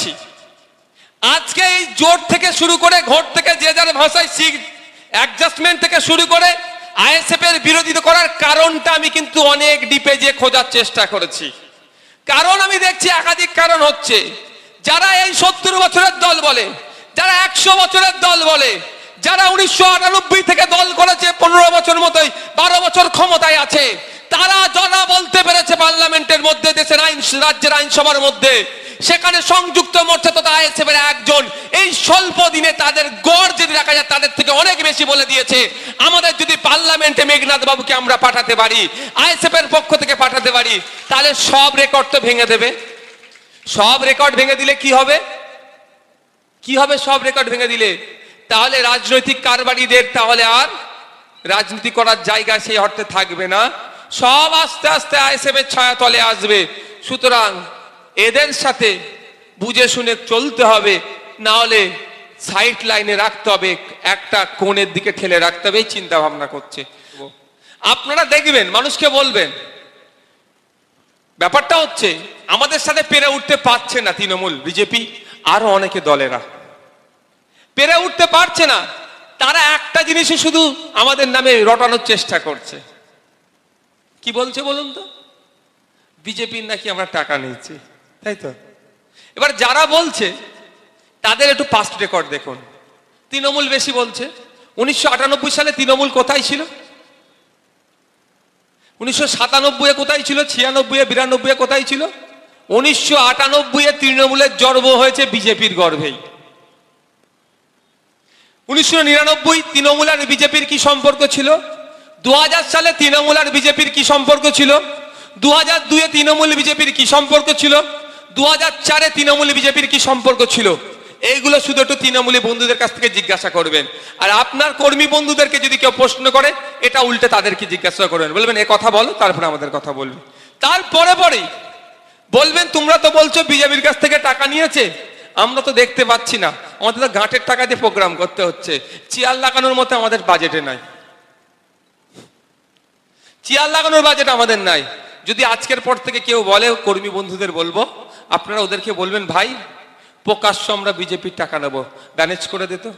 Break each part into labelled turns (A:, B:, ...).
A: পাচ্ছি আজকে এই জোট থেকে শুরু করে ঘোট থেকে যে যার ভাষায় শিখ অ্যাডজাস্টমেন্ট থেকে শুরু করে আইএসএফ এর বিরোধিতা করার কারণটা আমি কিন্তু অনেক ডিপে যে খোঁজার চেষ্টা করেছি। কারণ আমি দেখছি একাধিক কারণ হচ্ছে। যারা এই সত্তর বছরের দল বলে, যারা একশো বছরের দল বলে, যারা উনিশশো আটানব্বই থেকে দল করেছে, পনেরো বছর মতোই, বারো বছর ক্ষমতায় আছে তারা যারা বলতে পেরেছে পার্লামেন্টের মধ্যে, দেশের আইন, রাজ্যের আইনসভার মধ্যে। সেখানে সংযুক্ত মোর্চা তথা আইএসএফ এর একজন। এই স্বল্প দিনে তাদের গড় যদি দেখা যায়, তাদের থেকে অনেক বেশি বলে দিয়েছে। আমাদের যদি পার্লামেন্টে মেঘনাথ বাবুকে আমরা পাঠাতে পারি, আইএসএফ এর পক্ষ থেকে পাঠাতে পারি, তাহলে সব রেকর্ড তো ভেঙে দেবে। সব রেকর্ড ভেঙে দিলে কি হবে? কি হবে সব রেকর্ড ভেঙে দিলে? তাহলে রাজনৈতিক কারবারিদের তাহলে আর রাজনীতি করার জায়গা সেই অর্থে থাকবে না। সব আস্তে আস্তে আইএসএফ এর ছায়া তলে আসবে। সুতরাং এদের সাথে বুঝে শুনে চলতে হবে, না হলে সাইড লাইনে রাখতে হবে, একটা কোণের দিকে ঠেলে রাখতে হবে চিন্তা ভাবনা করছে। আপনারা দেখবেন, মানুষকে বলবেন, ব্যাপারটা হচ্ছে, আমাদের সাথে পেরে উঠতে পারছে না তৃণমূল, বিজেপি, আরও অনেকে দলেরা। পেরে উঠতে পারছে না, তারা একটা জিনিসই শুধু আমাদের নামে রটানোর চেষ্টা করছে। কি বলছে বলুন তো? বিজেপির নাকি আমরা টাকা নিচ্ছি তাই তো? এবার যারা বলছে, তাদের একটু পাস্ট রেকর্ড দেখুন। তৃণমূল বেশি বলছে। উনিশশো আটানব্বই সালে তৃণমূল কোথায় ছিল? উনিশশো সাতানব্বই কোথায় ছিল? ছিয়ানব্বই বিরানব্বই কোথায় ছিল? উনিশশো আটানব্বই তৃণমূলের জন্ম হয়েছে বিজেপির গর্ভেই। উনিশশো নিরানব্বই, তৃণমূল আর বিজেপির কি সম্পর্ক ছিল? দু হাজার সালে তৃণমূল আর বিজেপির কি সম্পর্ক ছিল? দু হাজার দুয়ে তৃণমূল বিজেপির কি সম্পর্ক ছিল? দু হাজার চারে তৃণমূল বিজেপির কি সম্পর্ক ছিল? এইগুলো শুধু একটু তৃণমূলী বন্ধুদের কাছ থেকে জিজ্ঞাসা করবেন। আর আপনার কর্মী বন্ধুদেরকে যদি কেউ প্রশ্ন করে, এটা উল্টে তাদেরকে জিজ্ঞাসা করবেন। বলবেন, এ কথা বলো, তারপরে আমাদের কথা বলবে। তারপরে পরেই বলবেন, তোমরা তো বলছো বিজেপির কাছ থেকে টাকা নিয়েছে, আমরা তো দেখতে পাচ্ছি না। আমাদের তো গাঁটের টাকা দিয়ে প্রোগ্রাম করতে হচ্ছে। চেয়ার লাগানোর মতো আমাদের বাজেটে নাই। চেয়ার লাগানোর বাজেট আমাদের নাই। যদি আজকের পর থেকে কেউ বলে, কর্মী বন্ধুদের বলব, আপনারা ওদেরকে বলবেন, ভাই, প্রকাশ্য আমরা বিজেপির টাকা নেব। ম্যানেজ করে দিত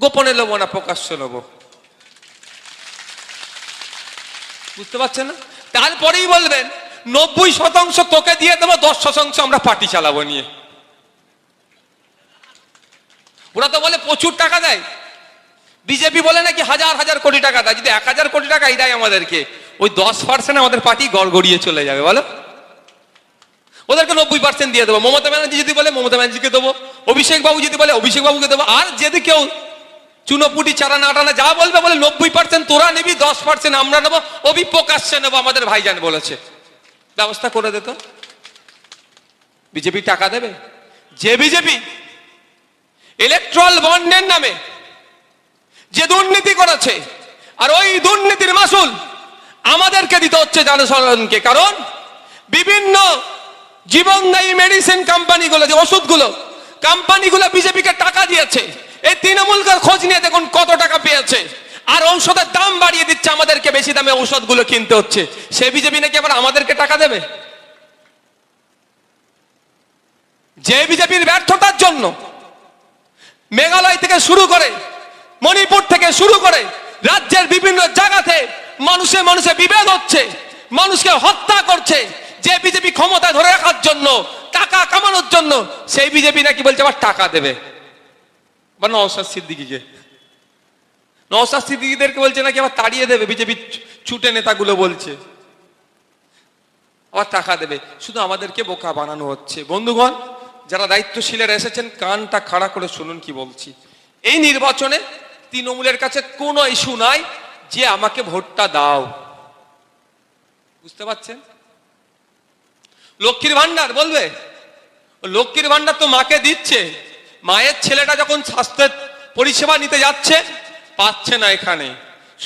A: গোপনে নেব না, প্রকাশ্য নেব। বুঝতে পারছেন না? তারপরেই বলবেন, নব্বই শতাংশ তোকে দিয়ে দেবো, দশ শতাংশ আমরা পার্টি চালাবো নিয়ে। ওরা তো বলে, প্রচুর টাকা দেয়। বিজেপি বলে নাকি হাজার হাজার কোটি টাকা দেয়। যদি এক হাজার কোটি টাকাই দেয় আমাদেরকে, ওই দশ পার্সেন্ট আমাদের পার্টি গড়গড়িয়ে চলে যাবে, বলো। ওদেরকে নব্বই পার্সেন্ট দিয়ে দেবো। মমতা ব্যানার্জি যদি বলে, মমতা ব্যানার্জিকে দেবো। অভিষেক বাবু যদি বলে, অভিষেক বাবুকে দেবো। আর যদি কেউ চুনোপুটি, চারা নাটানা যা বলবে, বলে নব্বই পার্সেন্ট তোরা নিবি, দশ পার্সেন্ট আমরা নেব। অভি প্রকাশ্যে নেব, আমাদের ভাইজান বলেছে। ব্যবস্থা করে দিত বিজেপি টাকা দেবে? যে বিজেপি ইলেকট্রাল বন্ডের নামে যে দুর্নীতি করেছে, আর ওই দুর্নীতির মাসুল আমাদেরকে দিতে হচ্ছে জনসাধারণকে। কারণ বিভিন্ন জীবনদায়ী মেডিসিন কোম্পানিগুলো যে ওষুধগুলো কোম্পানিগুলো বিজেপিকে টাকা দিয়েছে, এই তৃণমূলকে খোঁজ নিয়ে দেখুন কত টাকা পেয়েছে। আর ঔষধের দাম বাড়িয়ে দিচ্ছে আমাদেরকে, বেশি দামে ঔষধগুলো কিনতে হচ্ছে। সে বিজেপি নাকি আবার আমাদেরকে টাকা দেবে? যে বিজেপির ব্যর্থতার জন্য মেঘালয় থেকে শুরু করে মণিপুর থেকে শুরু করে রাজ্যের বিভিন্ন জায়গাতে মানুষে মানুষে বিভেদ হচ্ছে, মানুষকে হত্যা করছে যে বিজেপি ক্ষমতা ধরে রাখার জন্য, টাকা কামানোর জন্য, সেই বিজেপি নাকি বলছে আবার টাকা দেবে। বা নওসাদ সিদ্দিকিকে। নওসাদ সিদ্দিকিদেরকে বলছে নাকি আবার তাড়িয়ে দেবে, বিজেপি ছুটে নেতাগুলো বলছে। আবার টাকা দেবে। শুধু আমাদেরকে বোকা বানানো হচ্ছে। বন্ধুগণ, যারা দায়িত্বশীলের এসেছেন, কানটা খাড়া করে শুনুন কি বলছি। এই নির্বাচনে তৃণমূলের কাছে কোনো ইস্যু নাই, যে আমাকে ভোটটা দাও। বুঝতে পারছেন? লক্ষ্মীর ভান্ডার বলবে? লক্ষ্মীর ভান্ডার তো মাকে দিচ্ছে। মায়ের ছেলেটা যখন স্বাস্থ্যের পরিষেবা নিতে যাচ্ছে, পাচ্ছে না এখানে।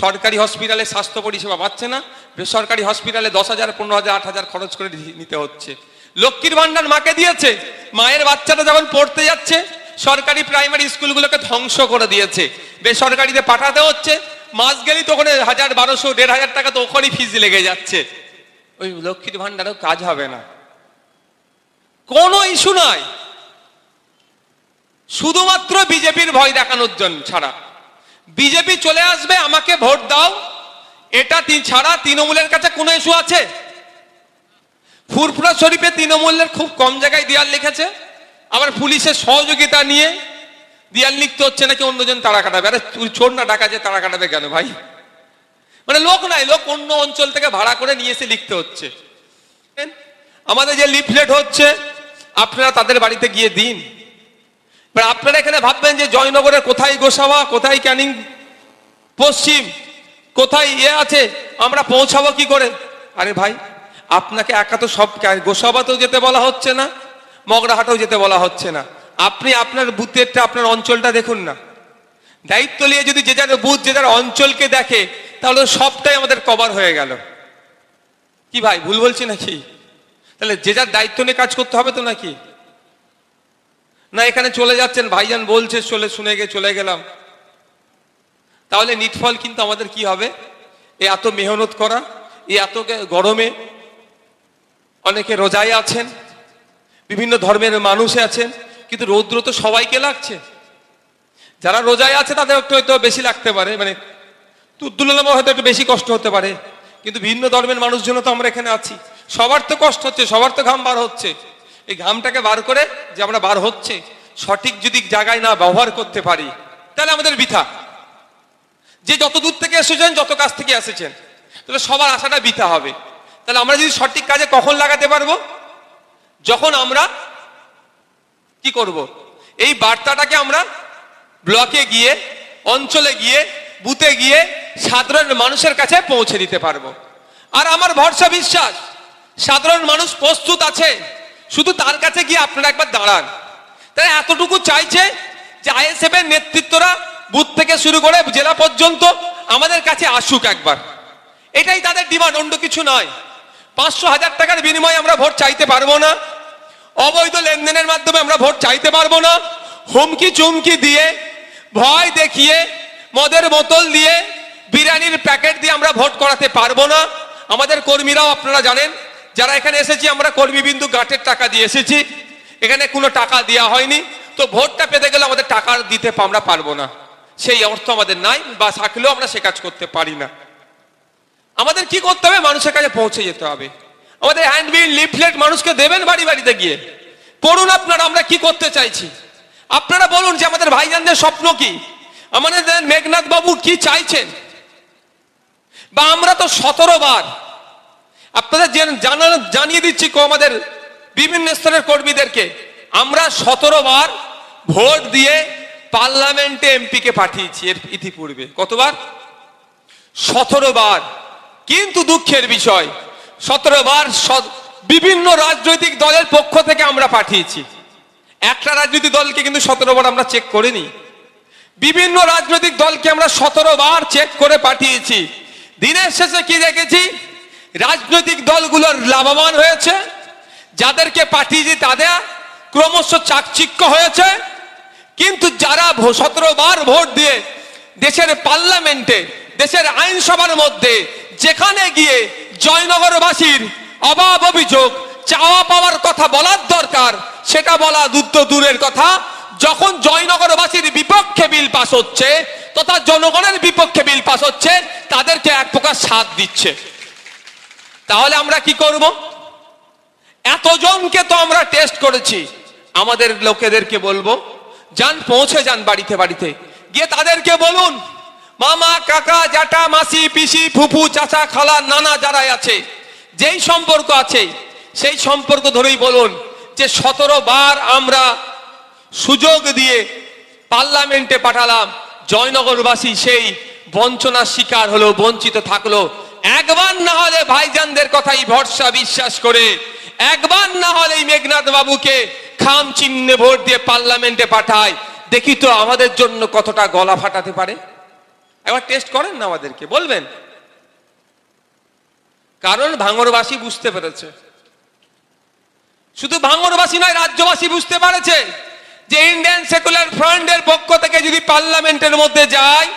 A: সরকারি হসপিটালে স্বাস্থ্য পরিষেবা পাচ্ছে না। বেসরকারি হসপিটালে দশ হাজার, পনেরো হাজার, আট হাজার খরচ করে নিতে হচ্ছে। লক্ষ্মীর ভান্ডার মাকে দিয়েছে। মায়ের বাচ্চাটা যখন পড়তে যাচ্ছে সরকারি প্রাইমারি স্কুলগুলোকে ধ্বংস করে দিয়েছে। বেসরকারিতে পাঠাতে হচ্ছে, মাস গেলেই তো ওখানে হাজার বারোশো, দেড় হাজার টাকা তো ওখানেই ফিজ লেগে যাচ্ছে। ওই লক্ষ্মীর ভান্ডারও কাজ হবে না। কোনো ইস্যু নাই। শুধুমাত্র বিজেপির ভয় দেখানোর জন্য ছাড়া। বিজেপি চলে আসবে, আমাকে ভোট দাও। এটা ছাড়া তৃণমূলের কাছে কোনো ইস্যু আছে? ফুরফুরা শরীফে তৃণমূলের খুব কম জায়গায় দেয়াল লিখেছে। আবার পুলিশের সহযোগিতা নিয়ে দেয়াল লিখতে হচ্ছে নাকি অন্যজন তারা কাটাবে? আরে ছোট না ডাকা যে তারা কাটাবে কেন ভাই? মানে লোক নাই, লোক অন্য অঞ্চল থেকে ভাড়া করে নিয়ে এসে লিখতে হচ্ছে। আমাদের যে লিফলেট হচ্ছে, আপনারা তাদের বাড়িতে গিয়ে দিন। আপনারা এখানে ভাববেন যে জয়নগরের কোথায় গোসাবা, কোথায় ক্যানিং? পশ্চিম, কোথায় ইয়ে আছে? আমরা পৌঁছাবো কি করে? আরে ভাই, আপনাকে একা তো সব গোসাবাতেও যেতে বলা হচ্ছে না। মগরাহাটেও যেতে বলা হচ্ছে না। আপনি আপনার বুথেরটা আপনার অঞ্চলটা দেখুন না। দায়িত্ব নিয়ে যদি যে যার বুথ, যে যার অঞ্চলকে দেখে, তাহলে সবটাই আমাদের কভার হয়ে গেল। কি ভাই, ভুল বলছি নাকি? তাহলে যে যার দায়িত্ব নিয়ে কাজ করতে হবে তো নাকি? না, এখানে চলে যাচ্ছেন, ভাইজান বলছে, চলে, শুনে গিয়ে চলে গেলাম। তাহলে নিটফল কিন্তু আমাদের কি হবে? এ এত মেহনত করা, এ এত গরমে অনেকে রোজায় আছেন বিভিন্ন ধর্মের মানুষ আছেন, কিন্তু রৌদ্র তো সবাইকে লাগছে। যারা রোজায় আছে তাদের একটু হয়তো বেশি লাগতে পারে মানে তুলনাময় হয়তো একটু বেশি কষ্ট হতে পারে, কিন্তু ভিন্ন ধর্মের মানুষজন তো আমরা এখানে আছি। সবার তো কষ্ট হচ্ছে, সবার তো ঘাম বার হচ্ছে। এই ঘামটাকে বার করে যে আমরা বার হচ্ছে, সঠিক যদি জায়গায় না ব্যবহার করতে পারি, তাহলে আমাদের বৃথা। যে যত দূর থেকে এসেছেন, যত কাছ থেকে এসেছেন, তাহলে সবার আশাটা বৃথা হবে। তাহলে আমরা যদি সঠিক কাজে কখন লাগাতে পারব? যখন আমরা কি করব? এই বার্তাটাকে আমরা ব্লকে গিয়ে, অঞ্চলে গিয়ে, বুথে গিয়ে সাধারণ মানুষের কাছে পৌঁছে দিতে পারব। আর আমার ভরসা বিশ্বাস, সাধারণ মানুষ প্রস্তুত আছে। শুধু তার কাছে গিয়ে আপনারা একবার দাঁড়ান। তাই এতটুকু চাইছে যে আইএসএফ এর নেতৃত্বরা বুথ থেকে শুরু করে জেলা পর্যন্ত আমাদের কাছে আসুক একবার। এটাই তাদের ডিমান্ড, অন্য কিছু নয়। পাঁচশো হাজার টাকার বিনিময়ে আমরা ভোট চাইতে পারব না। অবৈধ লেনদেনের মাধ্যমে আমরা ভোট চাইতে পারব না। হুমকি চুমকি দিয়ে, ভয় দেখিয়ে, মদের বোতল দিয়ে, বিরিয়ানির প্যাকেট দিয়ে আমরা ভোট করাতে পারব না। আমাদের কর্মীরাও আপনারা জানেন, যারা এখানে এসেছি, আমরা কর্মীবিন্দু গাঁটের টাকা দিয়ে এসেছি। এখানে কোনো টাকা দেওয়া হয়নি। তো ভোটটা পেতে গেলে আমাদের টাকা দিতে আমরা পারব না। সেই অর্থ আমাদের নাই, বা থাকলেও আমরা সে কাজ করতে পারি না। আমাদের কি করতে হবে? মানুষের কাছে পৌঁছে যেতে হবে। আমাদের হ্যান্ডবিল লিফলেট মানুষকে দেবেন বাড়ি বাড়িতে গিয়ে। পড়ুন আপনারা, আমরা কি করতে চাইছি? আপনারা বলুন যে আমাদের ভাইজানদের স্বপ্ন কি? আমাদের মেঘনাথ বাবু কি চাইছেন? বা আমরা তো সতেরো বার আপনাদের জানিয়ে দিচ্ছি আমাদের বিভিন্ন স্তরের কর্মীদেরকে। আমরা সতেরো বার ভোট দিয়ে পার্লামেন্টে এমপিকে পাঠিয়েছি এর ইতিপূর্বে। কতবার? সতেরো বার কিন্তু দুঃখের বিষয়, সতেরো বার বিভিন্ন রাজনৈতিক দলের পক্ষ থেকে আমরা পাঠিয়েছি। একটা রাজনৈতিক দলকে কিন্তু সতেরো বার আমরা চেক করিনি। বিভিন্ন রাজনৈতিক দলকে আমরা সতেরো বার চেক করে পাঠিয়েছি। দিনের শেষে কি দেখেছি? রাজনৈতিক দলগুলোর লাভবান হয়েছে। যাদেরকে পাঠিয়েছি তাদের ক্রমশ চাকচিক্য হয়েছে। কিন্তু যারা সতেরো বার ভোট দিয়ে দেশের পার্লামেন্টে, দেশের আইনসভার মধ্যে যেখানে গিয়ে জয়নগরবাসীর অভাব অভিযোগ, চাওয়া পাওয়ার কথা বলার দরকার, সেটা বলা দুধ দূরের কথা। যখন জয়নগরবাসীর বিপক্ষে বিল পাস হচ্ছে, তথা জনগণের বিপক্ষে বিল পাস হচ্ছে, তাদেরকে এক প্রকার সাথ দিচ্ছে। তাহলে আমরা কি করব? এতজনকে তো আমরা টেস্ট করেছি। আমাদের লোকেদেরকে বলব, যান, পৌঁছে যান বাড়িতে বাড়িতে। গিয়ে তাদেরকে বলুন মামা, কাকা, জ্যাঠা, মাসি, পিসি, ফুফু, চাচা, খালা, নানা যারাই আছে, যেই সম্পর্ক আছে, সেই সম্পর্ক ধরেই বলুন যে সতেরো বার আমরা সুযোগ দিয়ে পার্লামেন্টে পাঠালাম, জয়নগরবাসী সেই বঞ্চনার শিকার হলো, বঞ্চিত থাকল। একবার না হলে ভাইজানদের কথাই ভরসা বিশ্বাস করে, একবার না হলে মেঘনাথ বাবুকে খাম চিহ্নে ভোট দিয়ে পার্লামেন্টে পাঠায়। দেখি তো আমাদের জন্য কতটা গলা ফাটাতে পারে। একবার টেস্ট করেন না আমাদেরকে, বলবেন। কারণ ভাঙরবাসী বুঝতে পেরেছে। শুধু ভাঙরবাসী নয়, রাজ্যবাসী বুঝতে পারেছে যে ইন্ডিয়ান সেকুলার ফ্রন্টের পক্ষ থেকে যদি পার্লামেন্টের মধ্যে যায়,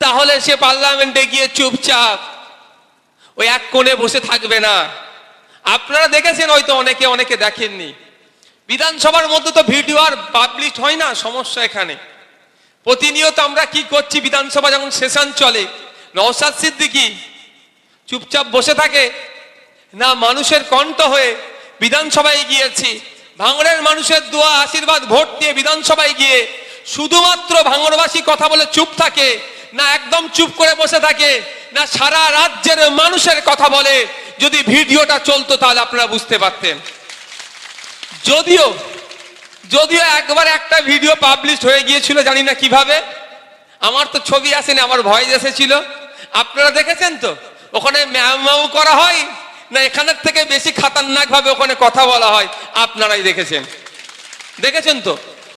A: তাহলে সে পার্লামেন্টে গিয়ে চুপচাপ ওই এক কোণে বসে থাকবে না। আপনারা দেখেছেন হয়তো অনেকে অনেকে দেখেননি। বিধানসভার মধ্যে তো ভিডিও আর পাবলিশ হয় না, সমস্যা এখানে। প্রতিনিয়ত আমরা কি করছি? বিধানসভা যখন সেশন চলে, নওশাদ সিদ্দিকি চুপচাপ বসে থাকে, না, মানুষের কণ্ঠ হয়ে বিধানসভায় গিয়েছি। ভাঙড়ের মানুষের দোয়া, আশীর্বাদ, ভোট দিয়ে বিধানসভায় গিয়ে শুধুমাত্র ভাঙড়বাসী কথা বলে চুপ থাকে, না, একদম চুপ করে বসে থাকে, না, সারা রাজ্যের মানুষের কথা বলে। যদি ভিডিওটা চলতো তাহলে আপনারা বুঝতে পারতেন। যদিও যদিও একবার একটা ভিডিও পাবলিশ হয়ে গিয়েছিল, জানি না কীভাবে। আমার তো ছবি আসেনি, আমার ভয়েস এসেছিল। আপনারা দেখেছেন তো? ওখানে ম্যামাউ করা হয়, না এখানের থেকে বেশি খাতারনাক ভাবে ওখানে কথা বলা হয়? আপনারাই দেখেছেন। দেখেছেন তো?